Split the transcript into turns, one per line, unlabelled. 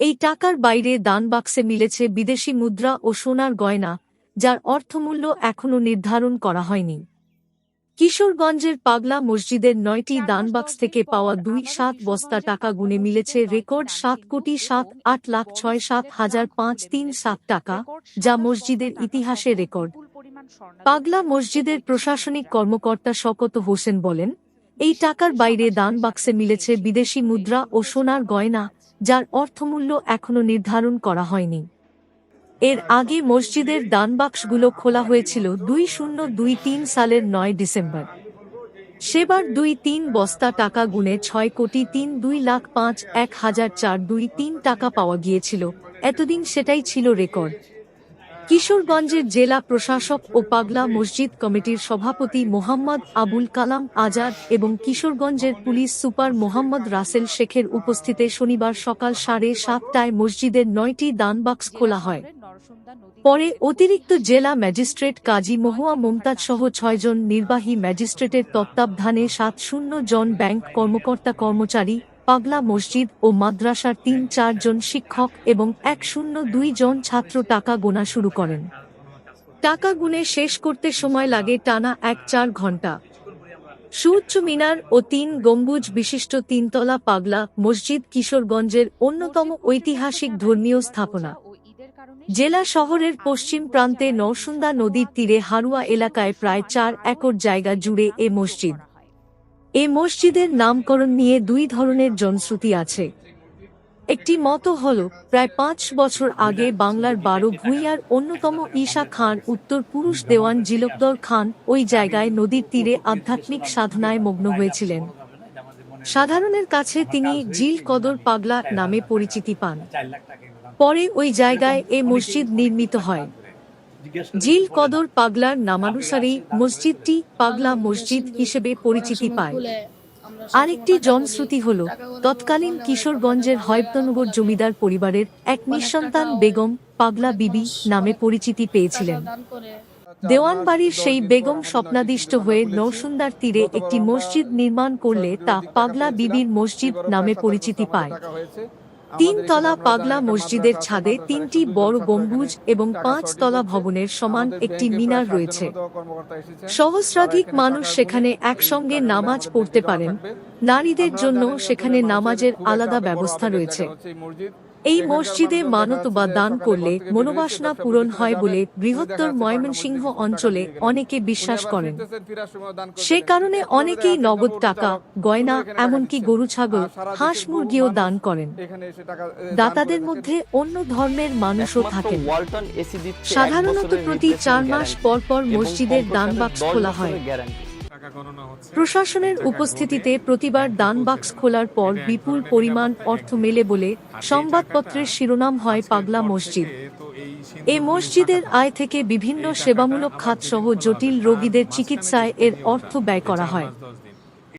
এই টাকার বাইরে দান বাক্সে মিলেছে বিদেশি মুদ্রা ও সোনার গয়না, যার অর্থমূল্য এখনও নির্ধারণ করা হয়নি। কিশোরগঞ্জের পাগলা মসজিদের নয়টি দানবাক্স থেকে পাওয়া দুই সাত বস্তা টাকা গুনে মিলেছে রেকর্ড সাত কোটি সাত আট লাখ ছয় সাত হাজার পাঁচ তিন সাত টাকা, যা মসজিদের ইতিহাসে রেকর্ড। পাগলা মসজিদের প্রশাসনিক কর্মকর্তা শকত হোসেন বলেন, এই টাকার বাইরে দান বাক্সে মিলেছে বিদেশি মুদ্রা ও সোনার গয়না যার অর্থমূল্য এখনও নির্ধারণ করা হয়নি। এর আগে মসজিদের দানবাক্সগুলো খোলা হয়েছিল দুই শূন্য দুই তিন সালের নয় ডিসেম্বর। সেবার দুই তিন বস্তা টাকা গুনে ছয় কোটি তিন দুই লাখ পাঁচ এক হাজার চার দুই তিন টাকা পাওয়া গিয়েছিল। এতদিন সেটাই ছিল রেকর্ড। কিশোরগঞ্জের জেলা প্রশাসক ও পাগলা মসজিদ কমিটির সভাপতি মোহাম্মদ আবুল কালাম আজাদ এবং কিশোরগঞ্জের পুলিশ সুপার মোহাম্মদ রাসেল শেখের উপস্থিতে শনিবার সকাল সাড়ে সাতটায় মসজিদের নয়টি দানবাক্স খোলা হয়। পরে অতিরিক্ত জেলা ম্যাজিস্ট্রেট কাজী মহুয়া মুমতাজ সহ ছয়জন নির্বাহী ম্যাজিস্ট্রেটের তত্ত্বাবধানে সাত শূন্য জন ব্যাংক কর্মকর্তা কর্মচারী পাগলা মসজিদ ও মাদ্রাসার তিন চারজন শিক্ষক এবং এক শূন্য দুই জন ছাত্র টাকা গোনা শুরু করেন। টাকা গুনে শেষ করতে সময় লাগে টানা এক চার ঘণ্টা। সুউচ্চ মিনার ও তিন গম্বুজ বিশিষ্ট তিনতলা পাগলা মসজিদ কিশোরগঞ্জের অন্যতম ঐতিহাসিক ধর্মীয় স্থাপনা। জেলা শহরের পশ্চিম প্রান্তে নরসুন্দা নদীর তীরে হারুয়া এলাকায় প্রায় চার একর জায়গা জুড়ে এ মসজিদ। এ মসজিদের নামকরণ নিয়ে দুই ধরনের জনশ্রুতি আছে। একটি মত হল, প্রায় পাঁচ বছর আগে বাংলার বারো ভূঁইয়ার অন্যতম ঈশা খান, উত্তর পুরুষ দেওয়ান জিলকদর খান ওই জায়গায় নদীর তীরে আধ্যাত্মিক সাধনায় মগ্ন হয়েছিলেন। সাধারণের কাছে তিনি জিল কদর পাগলা নামে পরিচিতি পান। পরে ওই জায়গায় এ মসজিদ নির্মিত হয়। জিল কদর পাগলার নামানুসারেই মসজিদটি পাগলা মসজিদ হিসেবে পরিচিতি পায় আরেকটি জনশ্রুতি হল তৎকালীন কিশোরগঞ্জের হয়তনগর জমিদার পরিবারের এক নিঃসন্তান বেগম পাগলা বিবি নামে পরিচিতি পেয়েছিলেন। দেওয়ানবাড়ির সেই বেগম স্বপ্নাদিষ্ট হয়ে নরসুন্দার তীরে একটি মসজিদ নির্মাণ করলে তা পাগলা বিবির মসজিদ নামে পরিচিতি পায়। তিন তলা পাগলা মসজিদের ছাদে তিনটি বড় গম্বুজ এবং পাঁচ তলা ভবনের সমান একটি মিনার রয়েছে। সহস্রাধিক মানুষ সেখানে একসঙ্গে নামাজ পড়তে পারেন। নারীদের জন্য সেখানে নামাজের আলাদা ব্যবস্থা রয়েছে। এই মসজিদে মানত বা দান করলে মনোবাসনা পূরণ হয় বলে বৃহত্তর ময়মনসিংহ অঞ্চলে অনেকে বিশ্বাস করেন। সে কারণে অনেকেই নগদ টাকা গয়না এমনকি গরু ছাগল হাঁস মুরগিও দান করেন। দাতাদের মধ্যে অন্য ধর্মের মানুষও থাকেন। সাধারণত প্রতি চার মাস পর পর মসজিদের দান বাক্স খোলা হয়। প্রশাসনের উপস্থিতিতে প্রতিবার দান বাক্স খোলার পর বিপুল পরিমাণ অর্থ মেলে বলে সংবাদপত্রের শিরোনাম হয় পাগলা মসজিদ এ মসজিদের আয় থেকে বিভিন্ন সেবামূলক খাতসহ জটিল রোগীদের চিকিৎসায় এর অর্থ ব্যয় করা হয়।